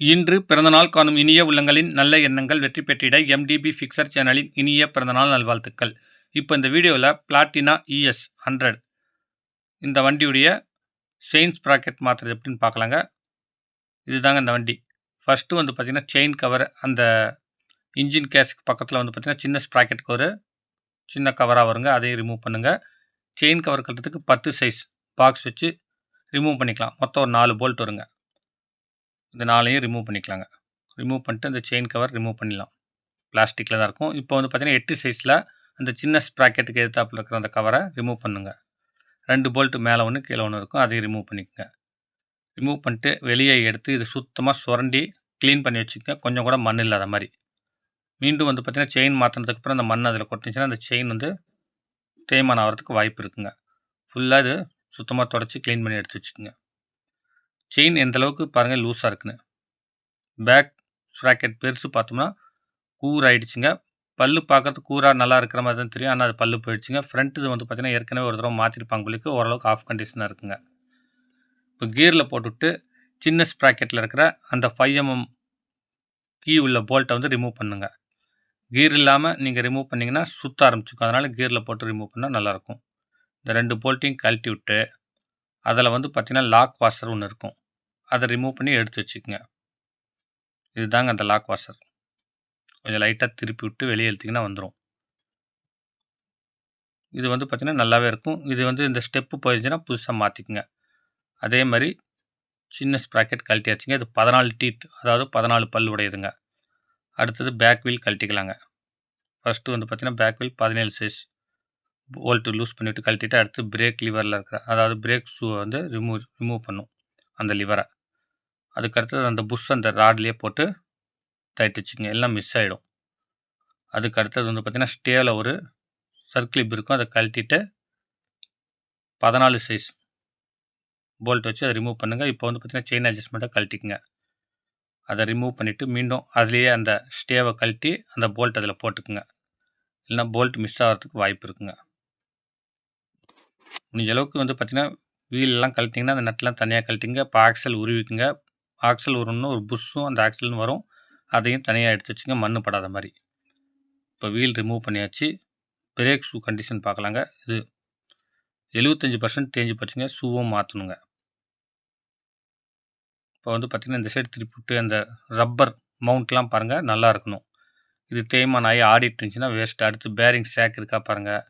இன்று பிறந்தநாள் காணும் இனிய உள்ளங்களின் நல்ல எண்ணங்கள் வெற்றி பெற்றிட எம்டிபி ஃபிக்சர் சேனலின் இனிய பிறந்தநாள் நல்வாழ்த்துக்கள். இப்போ இந்த வீடியோவில் பிளாட்டினா இஎஸ் ஹண்ட்ரட் இந்த வண்டியுடைய செயின் ஸ்ப்ராக்கெட் மாற்றுறது எப்படின்னு பார்க்கலாங்க. இதுதாங்க இந்த வண்டி. ஃபஸ்ட்டு வந்து பார்த்திங்கன்னா செயின் கவர் அந்த இன்ஜின் கேஸுக்கு பக்கத்தில் வந்து பார்த்திங்கன்னா சின்ன ஸ்ப்ராக்கெட்டுக்கு ஒரு சின்ன கவராக வருங்க. அதையும் ரிமூவ் பண்ணுங்கள் செயின் கவர் கட்டுறதுக்கு பத்து சைஸ் பாக்ஸ் வச்சு ரிமூவ் பண்ணிக்கலாம். மொத்தம் ஒரு நாலு போல்ட் வருங்க. இந்த நாளையும் ரிமூவ் பண்ணிக்கலாங்க. ரிமூவ் பண்ணிட்டு அந்த செயின் கவர் ரிமூவ் பண்ணிடலாம். பிளாஸ்டிக்கில் தான் இருக்கும். இப்போ வந்து பார்த்திங்கன்னா எட்டு சைஸில் அந்த சின்ன ஸ்ப்ராக்கெட்டுக்கு எதிர்த்தாப்பில் இருக்கிற அந்த கவரை ரிமூவ் பண்ணுங்கள் ரெண்டு போல்ட்டு மேலே ஒன்று கீழே ஒன்று இருக்கும். அதையும் ரிமூவ் பண்ணிக்கோங்க. ரிமூவ் பண்ணிட்டு வெளியே எடுத்து இது சுத்தமாக சுரண்டி க்ளீன் பண்ணி வச்சுக்கோங்க. கொஞ்சம் கூட மண் இல்லாத மாதிரி. மீண்டும் வந்து பார்த்திங்கன்னா செயின் மாற்றினதுக்கப்புறம் அந்த மண் அதில் கொட்டிச்சுன்னா அந்த செயின் வந்து தேய்மானம் ஆகிறதுக்கு வாய்ப்பு இருக்குங்க. ஃபுல்லாக இது சுத்தமாக தொடச்சி க்ளீன் பண்ணி எடுத்து வச்சுக்கோங்க. செயின் எந்த அளவுக்கு பாருங்கள் லூஸாக இருக்குன்னு. பேக் ஸ்ராக்கெட் பெருசு பார்த்தோம்னா கூர் ஆயிடுச்சுங்க. பல்லு பார்க்கறதுக்கு கூராக நல்லா இருக்கிற மாதிரி தான் தெரியும். ஆனால் அது பல்லு போயிடுச்சுங்க. ஃப்ரண்ட் இது வந்து பார்த்திங்கன்னா ஏற்கனவே ஒரு தடவை மாற்றிருப்பாங்க உங்களுக்கு ஓரளவுக்கு ஆஃப் கண்டிஷனாக இருக்குங்க. இப்போ கியரில் போட்டுவிட்டு சின்ன ஸ்ப்ராக்கெட்டில் இருக்கிற அந்த ஃபைவ் எம்எம் கீ உள்ள போல்ட்டை வந்து ரிமூவ் பண்ணுங்கள் கீர் இல்லாமல் நீங்கள் ரிமூவ் பண்ணிங்கன்னா சுற்ற ஆரம்பிச்சுக்கும் அதனால் கீரில் போட்டு ரிமூவ் பண்ணால் நல்லாயிருக்கும் இந்த ரெண்டு போல்ட்டையும் கழட்டி விட்டு அதில் வந்து பார்த்திங்கன்னா லாக் வாஷர் ஒன்று இருக்கும். அதை ரிமூவ் பண்ணி எடுத்து வச்சுக்கோங்க. இதுதாங்க அந்த லாக் வாஷர் கொஞ்சம் லைட்டாக திருப்பி விட்டு வெளியே எழுத்திங்கன்னா வந்துடும் இது வந்து பார்த்திங்கன்னா நல்லாவே இருக்கும். இது வந்து இந்த ஸ்டெப்பு போயிருந்துச்சுன்னா புதுசாக மாற்றிக்குங்க அதே மாதிரி சின்ன ஸ்ப்ராக்கெட் கழட்டியாச்சுங்க. இது பதினாலு டீத் அதாவது பதினாலு பல் உடையதுங்க. அடுத்தது பேக் வீல் கழட்டிக்கலாங்க. ஃபஸ்ட்டு வந்து பார்த்திங்கன்னா பேக் வீல் பதினேழு சைஸ் போல்ட்டு லூஸ் பண்ணிவிட்டு கழட்டிட்டு அடுத்து பிரேக் லிவரில் இருக்கிற அதாவது பிரேக் ஷூவை வந்து ரிமூவ் ரிமூவ் பண்ணும். அந்த லிவரை அதுக்கடுத்தது அந்த புஷ் அந்த ராட்லேயே போட்டு டைட் எல்லாம் மிஸ் ஆகிடும் அதுக்கு அடுத்தது வந்து பார்த்திங்கன்னா ஸ்டேவில் ஒரு சர்க்கிளிப் இருக்கும். அதை கழட்டிட்டு பதினாலு சைஸ் போல்ட் வச்சு அதை ரிமூவ் பண்ணுங்கள் இப்போ வந்து பார்த்திங்கன்னா செயின் அட்ஜஸ்ட்மெண்ட்டை கழட்டிக்குங்க. அதை ரிமூவ் பண்ணிவிட்டு மீண்டும் அதுலேயே அந்த ஸ்டேவை கழட்டி அந்த போல்ட் அதில் போட்டுக்குங்க. இல்லைனா போல்ட் மிஸ் ஆகிறதுக்கு வாய்ப்பு இருக்குங்க. முடிஞ்ச அளவுக்கு வந்து பார்த்திங்கன்னா வீலெலாம் கழட்டிங்கன்னா அந்த நட்டெலாம் தனியாக கழட்டிங்க இப்போ ஆக்சல் உருவிக்குங்க. ஆக்சல் வரும்னு ஒரு புஷ்ஷும் அந்த ஆக்சல்னு வரும். அதையும் தனியாக எடுத்து வச்சுங்க மண் படாத மாதிரி. இப்போ வீல் ரிமூவ் பண்ணியாச்சு. பிரேக் ஷூ கண்டிஷன் பார்க்கலாங்க. இது எழுபத்தஞ்சி பர்சன்ட் தேஞ்சு போச்சுங்க. ஷூவும் மாற்றணுங்க இப்போ வந்து பார்த்திங்கன்னா இந்த சைடு திருப்பி விட்டு அந்த ரப்பர் மவுண்ட்லாம் பாருங்கள் நல்லா இருக்கணும். இது தேய்மான் ஆகி ஆடிட்டு இருந்துச்சுன்னா வேஸ்ட்டு அடுத்து பேரிங் ஷேக் இருக்கா பாருங்கள்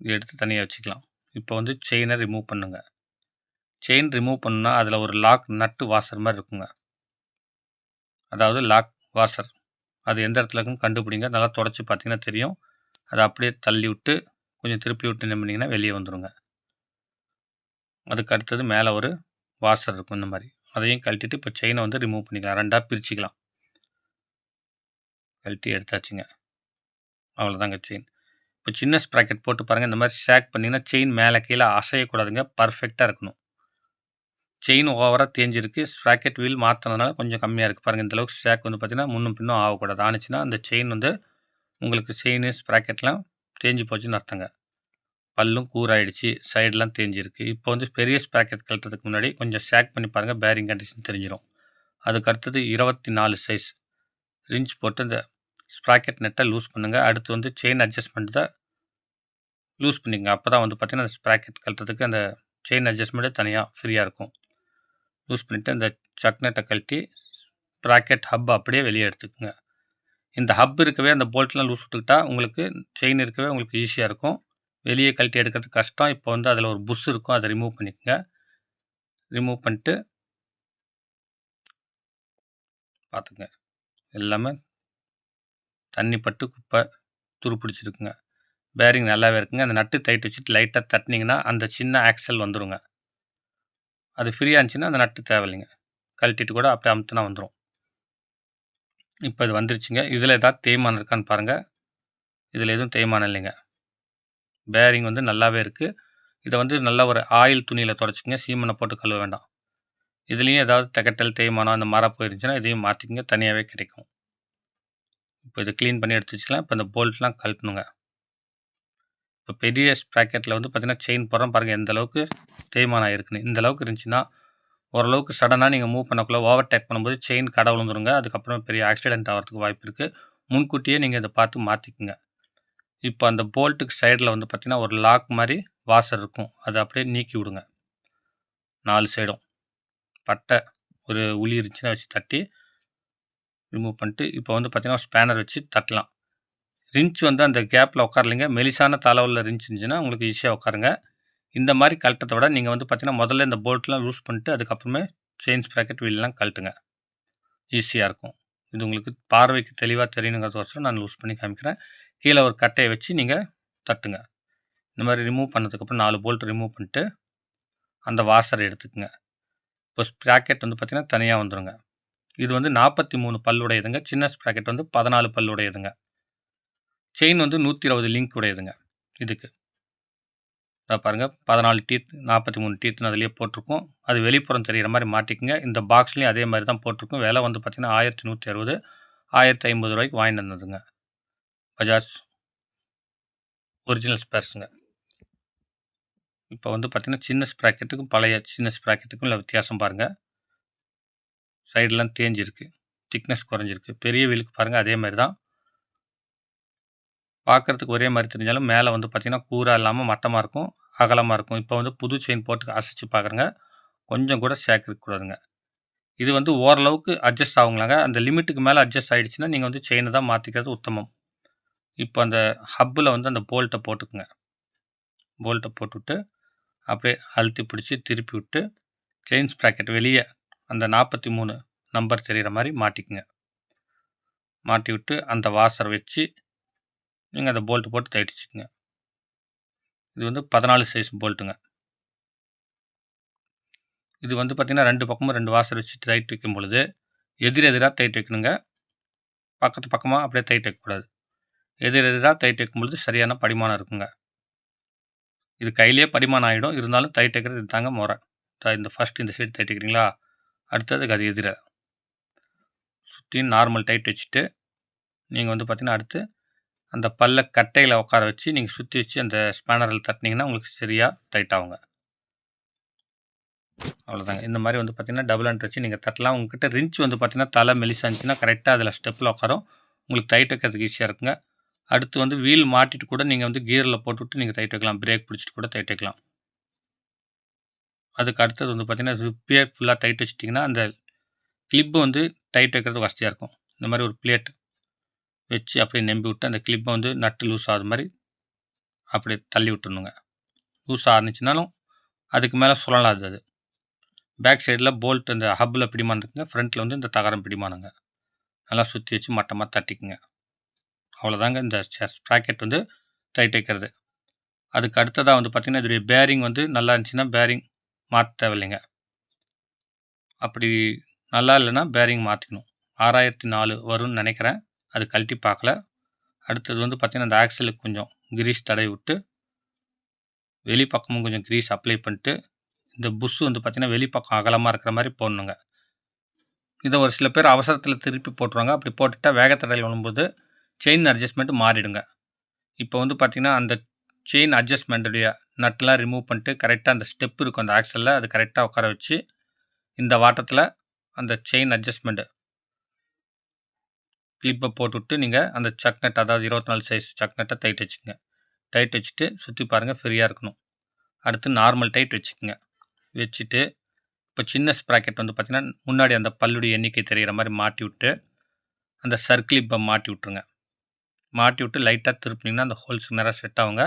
இது எடுத்து தனியாக வச்சுக்கலாம். இப்போ வந்து செயினை ரிமூவ் பண்ணுங்கள் செயின் ரிமூவ் பண்ணால் அதில் ஒரு லாக் நட்டு வாசர் மாதிரி இருக்குங்க. அதாவது லாக் வாஷர் அது எந்த இடத்துலக்கும் கண்டுபிடிங்க. நல்லா தொடச்சி பார்த்தீங்கன்னா தெரியும். அதை அப்படியே தள்ளி விட்டு கொஞ்சம் திருப்பி விட்டு நம்பினீங்கன்னா வெளியே வந்துடுங்க அதுக்கு அடுத்தது மேலே ஒரு வாஷர் இருக்கும் இந்த மாதிரி. அதையும் கழட்டிட்டு இப்போ செயினை வந்து ரிமூவ் பண்ணிக்கலாம். ரெண்டாக பிரிச்சுக்கலாம். கழட்டி எடுத்தாச்சுங்க. அவ்வளோதாங்க செயின் இப்போ சின்ன ஸ்ப்ராக்கெட் போட்டு பாருங்கள் இந்த மாதிரி ஷேக் பண்ணிங்கன்னா செயின் மேலே கீழே அசையக்கூடாதுங்க. பர்ஃபெக்டாக இருக்கணும். செயின் ஓவராக தேஞ்சிருக்கு. ஸ்ப்ராக்கெட் வீல் மாற்றினதுனால கொஞ்சம் கம்மியாக இருக்குது பாருங்கள் இந்தளவுக்கு ஷேக் வந்து பார்த்திங்கன்னா முன்னும் பின்னும் ஆகக்கூடாது. ஆனிச்சுன்னா அந்த செயின் வந்து உங்களுக்கு செயின் ஸ்ப்ராக்கெட்லாம் தேஞ்சு போச்சுன்னு அர்த்தங்க. பல்லும் கூறாயிடுச்சு சைடெலாம் தேஞ்சிருக்கு. இப்போ வந்து பெரிய ஸ்ப்ராக்கெட் கழட்டுறதுக்கு முன்னாடி கொஞ்சம் ஷேக் பண்ணி பாருங்கள் பேரிங் கண்டிஷன் தெரிஞ்சிடும் அதுக்கு அடுத்தது இருபத்தி நாலு சைஸ் ரிஞ்ச் போட்டு இந்த ஸ்ப்ராக்கெட் நெட்டை லூஸ் பண்ணுங்கள் அடுத்து வந்து செயின் அட்ஜஸ்ட்மெண்ட் தான் லூஸ் பண்ணிக்கோங்க. அப்போ தான் வந்து பார்த்திங்கன்னா அந்த ஸ்ப்ராக்கெட் கழட்டுறதுக்கு அந்த செயின் அட்ஜஸ்ட்மெண்ட்டே தனியாக ஃப்ரீயாக இருக்கும். யூஸ் பண்ணிவிட்டு அந்த சக்னட்டை கழட்டி ப்ராக்கெட் ஹப் அப்படியே வெளியே எடுத்துக்கோங்க. இந்த ஹப் இருக்கவே அந்த போல்ட்லாம் லூஸ் விட்டுக்கிட்டா உங்களுக்கு செயின் இருக்கவே உங்களுக்கு ஈஸியாக இருக்கும். வெளியே கழட்டி எடுக்கிறது கஷ்டம். இப்போ வந்து அதில் ஒரு புஷ் இருக்கும். அதை ரிமூவ் பண்ணிக்கோங்க. ரிமூவ் பண்ணிட்டு பார்த்துங்க எல்லாமே தண்ணி பட்டு குப்பை துரு பிடிச்சிருக்குங்க பேரிங் நல்லாவே இருக்குங்க. அந்த நட்டு டைட் வச்சுட்டு லைட்டாக தட்டினீங்கன்னா அந்த சின்ன ஆக்சல் வந்துடுங்க அது ஃப்ரீயாக இருந்துச்சுன்னா அந்த நட்டு தேவையில்லைங்க. கழட்டிட்டு கூட அப்படியே அமுத்துனா வந்துடும் இப்போ இது வந்துருச்சுங்க. இதில் ஏதாவது தேய்மானம் இருக்கான்னு பாருங்கள் இதில் எதுவும் தேய்மானம் இல்லைங்க. பேரிங் வந்து நல்லாவே இருக்குது இதை வந்து நல்லா ஒரு ஆயில் துணியில் தொடச்சிக்கங்க. சீமனை போட்டு கழுவ வேண்டாம். இதுலேயும் ஏதாவது தகட்டல் தேய்மானம் அந்த மரம் போயிருந்துச்சுன்னா இதையும் மாற்றிக்கங்க தனியாகவே கிடைக்கும். இப்போ இதை க்ளீன் பண்ணி எடுத்து வச்சுக்கலாம். இப்போ இந்த போல்ட்லாம் கழட்டணுங்க. இப்போ பெரிய ப்ராக்கெட்டில் வந்து பார்த்திங்கன்னா செயின் போகிறோம் பாருங்கள் எந்த அளவுக்கு தேய்மானம் ஆகிருக்குன்னு இந்த அளவுக்கு இருந்துச்சுன்னா ஓரளவுக்கு சடனாக நீங்கள் மூவ் பண்ணக்குள்ள ஓவர்டேக் பண்ணும்போது செயின் கடை விழுந்துருங்க. அதுக்கப்புறம் பெரிய ஆக்சிடென்ட் ஆகிறதுக்கு வாய்ப்பு இருக்குது முன்கூட்டியே நீங்கள் இதை பார்த்து மாற்றிக்குங்க இப்போ அந்த போல்ட்டுக்கு சைடில் வந்து பார்த்திங்கன்னா ஒரு லாக் மாதிரி வாசர் இருக்கும். அதை அப்படியே நீக்கி விடுங்க. நாலு சைடும் பட்டை ஒரு உளி இருந்துச்சுன்னா வச்சு தட்டி ரிமூவ் பண்ணிட்டு இப்போ வந்து பார்த்திங்கன்னா ஸ்பேனர் வச்சு தட்டலாம். ரிஞ்ச் வந்து அந்த கேப்பில் உட்காரலிங்க. மெலிசான தலைவலில் ரிஞ்ச் இருந்துச்சுன்னா உங்களுக்கு ஈஸியாக உட்காருங்க. இந்த மாதிரி கழட்டத்தை விட நீங்கள் வந்து பார்த்திங்கன்னா முதல்ல இந்த போல்ட்லாம் லூஸ் பண்ணிட்டு அதுக்கப்புறமே செயின்ஸ் ப்ராக்கெட் வீல்லாம் கழட்டுங்க. ஈஸியாக இருக்கும். இது உங்களுக்கு பார்வைக்கு தெளிவாக தெரியணுங்கிறதுக்கோசரம் நான் லூஸ் பண்ணி காமிக்கிறேன். கீழே ஒரு கட்டையை வச்சு நீங்கள் தட்டுங்க. இந்த மாதிரி ரிமூவ் பண்ணதுக்கப்புறம் நாலு போல்ட் ரிமூவ் பண்ணிட்டு அந்த வாசரை எடுத்துக்கோங்க. இப்போ ஸ்ப்ராக்கெட் வந்து பார்த்திங்கன்னா தனியாக வந்துடுங்க இது வந்து நாற்பத்தி மூணு பல்லுடையதுங்க. சின்ன ஸ்ப்ராக்கெட் வந்து பதினாலு பல்லுடையதுங்க. செயின் வந்து நூற்றி இருபது லிங்க் உடையதுங்க இதுக்கு. அதை பாருங்கள் பதினாலு டீத் நாற்பத்தி மூணு டீத்துன்னு அதிலேயே போட்டிருக்கோம். அது வெளிப்புறம் தெரிகிற மாதிரி மாட்டிக்குங்க. இந்த பாக்ஸ்லேயும் அதே மாதிரி தான் போட்டிருக்கும். விலை வந்து பார்த்திங்கன்னா ஆயிரத்தி நூற்றி அறுபது ஆயிரத்தி ஐம்பது ரூபாய்க்கு வாங்கிட்டு வந்ததுங்க. பஜாஜ் ஒரிஜினல் ஸ்பேர்ஸுங்க. இப்போ வந்து பார்த்திங்கன்னா சின்ன ஸ்ப்ராக்கெட்டுக்கும் பழைய சின்ன ஸ்ப்ராக்கெட்டுக்கும் இல்லை வித்தியாசம் பாருங்கள் சைடெலாம் தேஞ்சிருக்கு திக்னஸ் குறைஞ்சிருக்கு. பெரிய வீலுக்கு பாருங்கள் அதே மாதிரி தான். பார்க்குறதுக்கு ஒரே மாதிரி தெரிஞ்சாலும் மேலே வந்து பார்த்திங்கன்னா கூராக இல்லாமல் மட்டமாக இருக்கும் அகலமாக இருக்கும். இப்போ வந்து புது செயின் போட்டு அசைச்சு பார்க்குறேங்க கொஞ்சம் கூட ஷேக் இருக்கக்கூடாதுங்க இது வந்து ஓரளவுக்கு அட்ஜஸ்ட் ஆகுங்களாங்க. அந்த லிமிட்டுக்கு மேலே அட்ஜஸ்ட் ஆகிடுச்சுன்னா நீங்கள் வந்து செயினை தான் மாற்றிக்கிறது உத்தமம். இப்போ அந்த ஹப்பில் வந்து அந்த போல்ட்டை போட்டுக்குங்க. போல்ட்டை போட்டுவிட்டு அப்படியே அழுத்தி பிடிச்சி திருப்பி விட்டு செயின் ஸ்ப்ராக்கெட் வெளியே அந்த நாற்பத்தி மூணு நம்பர் தெரிகிற மாதிரி மாட்டிக்குங்க. மாட்டி விட்டு அந்த வாசர் வச்சு நீங்கள் அந்த போல்ட்டு போட்டு தைட்டிச்சுக்குங்க இது வந்து பதினாலு சைஸ் போல்ட்டுங்க இது வந்து பார்த்திங்கன்னா ரெண்டு பக்கமும் ரெண்டு வாசர் வச்சு டைட் வைக்கும் பொழுது எதிர் எதிராக டைட் வைக்கணுங்க. பக்கத்து பக்கமாக அப்படியே டைட் வைக்கக்கூடாது எதிர் எதிராக டைட் வைக்கும் பொழுது சரியான படிமானம் இருக்குங்க. இது கையிலேயே படிமானம் ஆகிடும் இருந்தாலும் டைட் வைக்கிறது இது தாங்க முறை இந்த ஃபஸ்ட் இந்த சைடு டைட் வைக்கிறீங்களா? அடுத்ததுக்கு அது எதிராக சுற்றியும் நார்மல் டைட் வச்சுட்டு நீங்கள் வந்து பார்த்திங்கன்னா அடுத்து அந்த பல்ல கட்டையில் உட்கார வச்சு நீங்கள் சுற்றி வச்சு அந்த ஸ்பேனரில் தட்டினீங்கன்னா உங்களுக்கு சரியாக டைட் ஆகுங்க. அவ்வளோதாங்க இந்த மாதிரி வந்து பார்த்திங்கன்னா டபுள் ஹண்ட் வச்சு நீங்கள் தட்டலாம். உங்ககிட்ட ரிஞ்ச் வந்து பார்த்திங்கன்னா தலை மெலிசா இருந்துச்சுன்னா கரெக்டாக அதில் ஸ்டெப்பில் உட்காரும். உங்களுக்கு டைட் வைக்கிறதுக்கு ஈஸியாக இருக்குங்க. அடுத்து வந்து வீல் மாட்டிட்டு கூட நீங்கள் வந்து கியரில் போட்டுவிட்டு நீங்கள் டைட் வைக்கலாம். பிரேக் பிடிச்சிட்டு கூட டைட் வைக்கலாம். அதுக்கு அடுத்தது வந்து பார்த்திங்கன்னா ரிப்பே ஃபுல்லாக டைட் வச்சிட்டிங்கன்னா அந்த கிளிப்பு வந்து டைட் வைக்கிறது வசதியாக இருக்கும். இந்த மாதிரி ஒரு பிளேட் வச்சு அப்படியே நம்பி விட்டு அந்த கிளிப்பை வந்து நட்டு லூஸ் ஆகுது மாதிரி அப்படியே தள்ளி விட்டுணுங்க லூஸ் ஆரம்பிச்சுனாலும் அதுக்கு மேலே சுழலாது அது. பேக் சைடில் போல்ட் அந்த ஹப்பில் பிடிமானம் இருக்குங்க. ஃப்ரண்ட்டில் வந்து இந்த தகரம் பிடிமானுங்க. நல்லா சுற்றி வச்சு மட்டமாக தட்டிக்குங்க. அவ்வளோதாங்க இந்த ஸ்ப்ராக்கெட் வந்து டைட் வைக்கிறது. அதுக்கு அடுத்ததாக வந்து பார்த்திங்கன்னா இதோடைய பேரிங் வந்து நல்லா இருந்துச்சுன்னா பேரிங் மாற்ற தேவையில்லைங்க. அப்படி நல்லா இல்லைன்னா பேரிங் மாற்றிக்கணும் ஆறாயிரத்தி நாலு வரும்னு நினைக்கிறேன். அது கழட்டி பார்க்கல. அடுத்தது வந்து பார்த்திங்கன்னா அந்த ஆக்சலுக்கு கொஞ்சம் கிரீஸ் தடை விட்டு வெளி பக்கமும் கொஞ்சம் கிரீஸ் அப்ளை பண்ணிட்டு இந்த புஷ் வந்து பார்த்திங்கன்னா வெளிப்பக்கம் அகலமாக இருக்கிற மாதிரி போடணுங்க. இதை ஒரு சில பேர் அவசரத்தில் திருப்பி போட்டுருவாங்க. அப்படி போட்டுட்டால் வேகத்தடையில் விழும்போது செயின் அட்ஜஸ்ட்மெண்ட் மாறிடுங்க. இப்போ வந்து பார்த்திங்கன்னா அந்த செயின் அட்ஜஸ்ட்மெண்ட்டுடைய நட்டெலாம் ரிமூவ் பண்ணிட்டு கரெக்டாக அந்த ஸ்டெப் இருக்கும் அந்த ஆக்சலில் அது கரெக்டாக உட்கார வச்சு இந்த வாட்டத்தில் அந்த செயின் அட்ஜஸ்ட்மெண்ட்டு கிளிப்பை போட்டுவிட்டு நீங்கள் அந்த சக்னட் அதாவது இருபத்தி நாலு சைஸ் சக்னட்டை டைட் வச்சுக்கோங்க. டைட் வச்சுட்டு சுற்றி பாருங்கள் ஃப்ரீயாக இருக்கணும். அடுத்து நார்மல் டைட் வச்சுக்கோங்க. வச்சுட்டு இப்போ சின்ன ஸ்ப்ராக்கெட் வந்து பார்த்திங்கன்னா முன்னாடி அந்த பல்லுடைய எண்ணிக்கை தெரிகிற மாதிரி மாட்டி விட்டு அந்த சர்க்கிளிப்பை மாட்டி விட்ருங்க மாட்டி விட்டு லைட்டாக திருப்பினீங்கன்னா அந்த ஹோல்ஸ் நேராக செட் ஆகுங்க.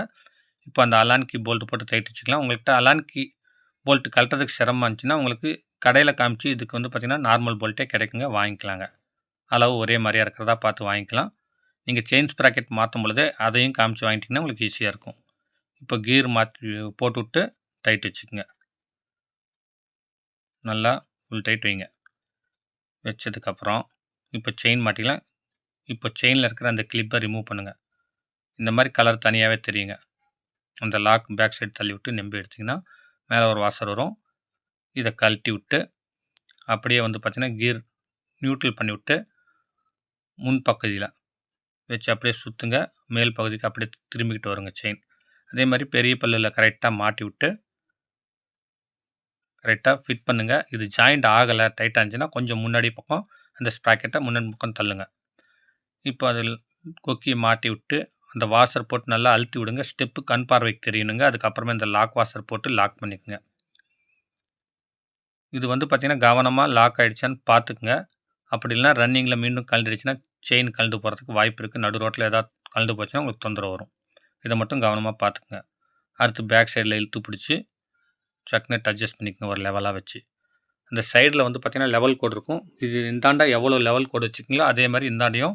இப்போ அந்த அலான்கி போல்ட்டு போட்டு டைட் வச்சுக்கலாம். உங்கள்கிட்ட அலான்கி போல்ட்டு கழட்டுறதுக்கு சிரமம் இருந்துச்சுன்னா உங்களுக்கு கடையில் காமிச்சு இதுக்கு வந்து பார்த்திங்கன்னா நார்மல் போல்ட்டே கிடைக்குங்க வாங்கிக்கலாங்க. அளவு ஒரே மாதிரியாக இருக்கிறதா பார்த்து வாங்கிக்கலாம். நீங்கள் செயின்ஸ் ப்ராக்கெட் மாற்றும் பொழுதே அதையும் காமிச்சு வாங்கிட்டிங்கன்னா உங்களுக்கு ஈஸியாக இருக்கும். இப்போ கீர் மாற்றி போட்டு விட்டு டைட் வச்சுக்கோங்க. நல்லா ஃபுல் டைட் வைங்க. வச்சதுக்கப்புறம் இப்போ செயின் மாட்டிக்கலாம். இப்போ செயினில் இருக்கிற அந்த கிளிப்பை ரிமூவ் பண்ணுங்கள் இந்த மாதிரி கலர் தனியாகவே தெரியுங்க. அந்த லாக் பேக் சைடு தள்ளி விட்டு நெம்பி எடுத்திங்கன்னா மேலே ஒரு வாசர் வரும். இதை கழட்டி விட்டு அப்படியே வந்து பார்த்திங்கன்னா கீர் நியூட்ரல் பண்ணி விட்டு முன் பகுதியில். வச்சு அப்படியே சுற்றுங்க மேல் பகுதிக்கு அப்படியே திரும்பிக்கிட்டு வருங்க செயின் அதே மாதிரி பெரிய பல்லில் கரெக்டாக மாட்டி விட்டு கரெக்டாக ஃபிட் பண்ணுங்கள் இது ஜாயிண்ட் ஆகலை டைட்டாக இருந்துச்சுன்னா கொஞ்சம் முன்னாடி பக்கம் அந்த ஸ்ப்ராக்கெட்டை முன்னாடி பக்கம் தள்ளுங்க. இப்போ அதில் கொக்கியை மாட்டி விட்டு அந்த வாசர் போட்டு நல்லா அழுத்தி விடுங்க. ஸ்டெப்பு கண் பார்வைக்கு தெரியணுங்க. அதுக்கப்புறமே இந்த லாக் வாசர் போட்டு லாக் பண்ணிக்கோங்க. இது வந்து பார்த்திங்கன்னா கவனமாக லாக் ஆகிடுச்சான்னு பார்த்துக்குங்க. அப்படி இல்லைனா ரன்னிங்கில் மீண்டும் கழண்டுருச்சுன்னா செயின் கலந்து போகிறதுக்கு வாய்ப்பு இருக்குது நடு ரோட்டில் ஏதாவது கலந்து போச்சுன்னா உங்களுக்கு தொந்தரவு வரும். இதை மட்டும் கவனமாக பார்த்துக்குங்க. அடுத்து பேக் சைடில் இழுத்து பிடிச்சி சக்னெட் அட்ஜஸ்ட் பண்ணிக்கோங்க. ஒரு லெவலாக வச்சு. அந்த சைடில் வந்து பார்த்திங்கன்னா லெவல் கோடு இருக்கும். இது இந்தாண்டா எவ்வளோ லெவல் கோடு வச்சுக்கிங்களோ அதே மாதிரி இந்தாண்டையும்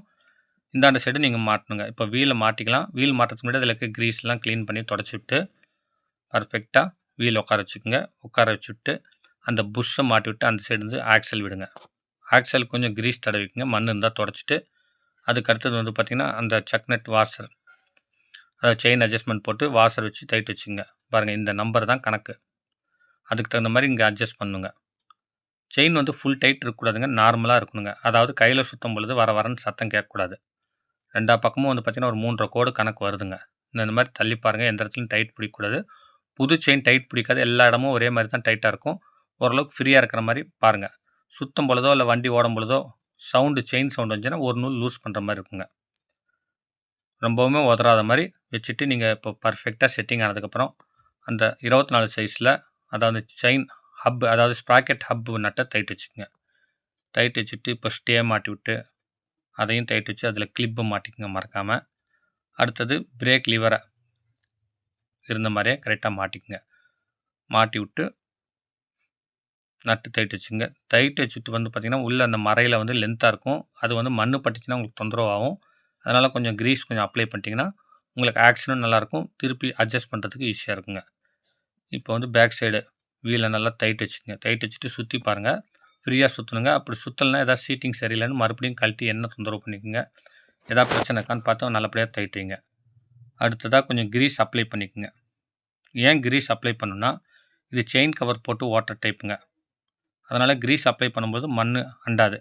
இந்தாண்ட சைடு நீங்கள் மாட்டணுங்க. இப்போ வீலை மாட்டிக்கலாம். வீல் மாட்டுறதுக்கு முன்னாடி அதில் இருக்க க்ரீஸ்லாம் க்ளீன் பண்ணி தொடச்சிவிட்டு பர்ஃபெக்டாக வீல் உட்கார வச்சுக்கோங்க. உட்கார வச்சுட்டு அந்த புஷ்ஷை மாட்டி விட்டு அந்த சைடு வந்து ஆக்சல் விடுங்க. ஆக்சல் கொஞ்சம் க்ரீஸ் தடவிக்குங்க. மண் இருந்தால் தொடச்சிட்டு அதுக்கு அடுத்தது வந்து பார்த்திங்கன்னா அந்த சக்னட் வாஷர் அதாவது செயின் அட்ஜஸ்ட்மெண்ட் போட்டு வாஷர் வச்சு டைட் வச்சுங்க பாருங்கள் இந்த நம்பர் தான் கணக்கு. அதுக்கு தகுந்த மாதிரி இங்கே அட்ஜஸ்ட் பண்ணுங்க. செயின் வந்து ஃபுல் டைட் இருக்கக்கூடாதுங்க நார்மலாக இருக்கணுங்க. அதாவது கையில் சுத்தம் பொழுது வர வரன்னு சத்தம் கேட்கக்கூடாது. ரெண்டா பக்கமும் வந்து பார்த்திங்கன்னா ஒரு மூன்றரை கோடு கணக்கு வருதுங்க. இந்த மாதிரி தள்ளி பாருங்கள் எந்த இடத்துலையும் டைட் பிடிக்கக்கூடாது. புது செயின் டைட் பிடிக்காது எல்லா இடமும் ஒரே மாதிரி தான் டைட்டாக இருக்கும். ஓரளவுக்கு ஃப்ரீயாக இருக்கிற மாதிரி பாருங்கள் சுத்தம் பொழுதோ இல்லை வண்டி ஓடும் பொழுதோ சவுண்டு செயின் சவுண்டு வந்துச்சுன்னா ஒரு நூல் லூஸ் பண்ணுற மாதிரி இருக்குங்க. ரொம்பவுமே உதறாத மாதிரி வச்சுட்டு நீங்கள் இப்போ பர்ஃபெக்டாக செட்டிங் ஆனதுக்கப்புறம் அந்த இருபத்தி நாலு சைஸில் அதாவது செயின் ஹப் அதாவது ஸ்ப்ராக்கெட் ஹப் நட்டை தைட்டு வச்சுக்கோங்க. தைட்டு வச்சுட்டு இப்போ ஸ்டே மாட்டி விட்டு அதையும் தைட்டு வச்சு அதில் கிளிப்பு மாட்டிக்கோங்க மறக்காமல் அடுத்தது பிரேக் லிவரை இருந்த மாதிரியே கரெக்டாக மாட்டிக்கோங்க. மாட்டி விட்டு நட்டு டைட் வச்சுங்க டைட் வச்சுட்டு வந்து பார்த்திங்கன்னா உள்ளே அந்த மறையில் வந்து லென்த்தாக இருக்கும். அது வந்து மண் பட்டுச்சுன்னா உங்களுக்கு தொந்தரவு ஆகும். அதனால் கொஞ்சம் க்ரீஸ் கொஞ்சம் அப்ளை பண்ணிட்டீங்கன்னா உங்களுக்கு ஆக்ஷனும் நல்லாயிருக்கும். திருப்பி அட்ஜஸ்ட் பண்ணுறதுக்கு ஈஸியாக இருக்குங்க. இப்போ வந்து பேக் சைடு வீலை நல்லா டைட் வச்சுக்கோங்க. டைட் வச்சுட்டு சுற்றி பாருங்கள் ஃப்ரீயாக சுற்றணுங்க அப்படி சுற்றலைன்னா எதாவது சீட்டிங் சரியில்லைன்னு மறுபடியும் கழட்டி என்ன தொந்தரவு பண்ணிக்கோங்க. எதாவது பிரச்சனை இருக்கான்னு பார்த்தா நல்லபடியாக தைட்டுவீங்க அடுத்ததாக கொஞ்சம் க்ரீஸ் அப்ளை பண்ணிக்கோங்க. ஏன் க்ரீஸ் அப்ளை பண்ணுன்னா இது செயின் கவர் போட்டு வாட்டர் டைப்புங்க அதனால் க்ரீஸ் அப்ளை பண்ணும்போது மண் அண்டாது.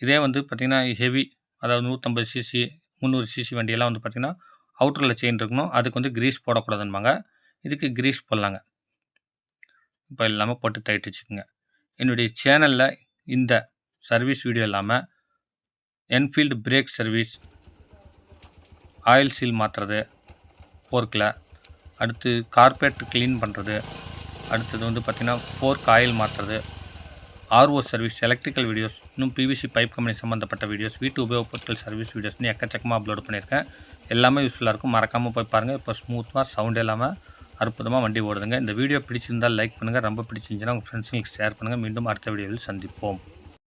இதே வந்து பார்த்திங்கன்னா ஹெவி அதாவது நூற்றம்பது சிசி முந்நூறு சிசி வண்டியெல்லாம் வந்து பார்த்திங்கன்னா அவுட்டரில் செயின் இருக்கணும். அதுக்கு வந்து க்ரீஸ் போடக்கூடாதுன்பாங்க. இதுக்கு க்ரீஸ் போடலாங்க. இப்போ இல்லாமல் போட்டு டைட் வச்சுக்கோங்க. என்னுடைய சேனலில் இந்த சர்வீஸ் வீடியோ இல்லாமல் Enfield brake service oil seal மாற்றுறது ஃபோர்க்கில் அடுத்து கார்பெட் க்ளீன் பண்ணுறது அடுத்தது வந்து பார்த்திங்கன்னா ஃபோர்க் ஆயில் மாற்றுறது ஆர்ஓ சர்வீஸ் எலக்ட்ரிக்கல் வீடியோஸ் இன்னும் பிவிசி பைப் கம்பெனி சம்மந்தப்பட்ட வீடியோஸ் வீட்டு உபயோகப்பொருட்கள் சர்வீஸ் வீடியோஸ்னு எக்கச்சக்கமாக அப்லோட் பண்ணியிருக்கேன். எல்லாமே யூஸ்ஃபுல்லாக இருக்கும். மறக்காமல் போய் பாருங்கள் இப்போ ஸ்மூத்தாக சவுண்ட் இல்லாமல் அற்புதமாக வண்டி ஓடுதுங்க. இந்த வீடியோ பிடிச்சிருந்தால் லைக் பண்ணுங்கள் ரொம்ப பிடிச்சிருந்துச்சுன்னா உங்கள் ஃப்ரெண்ட்ஸுங்களுக்கு ஷேர் பண்ணுங்கள் மீண்டும் அடுத்த வீடியோவில் சந்திப்போம்.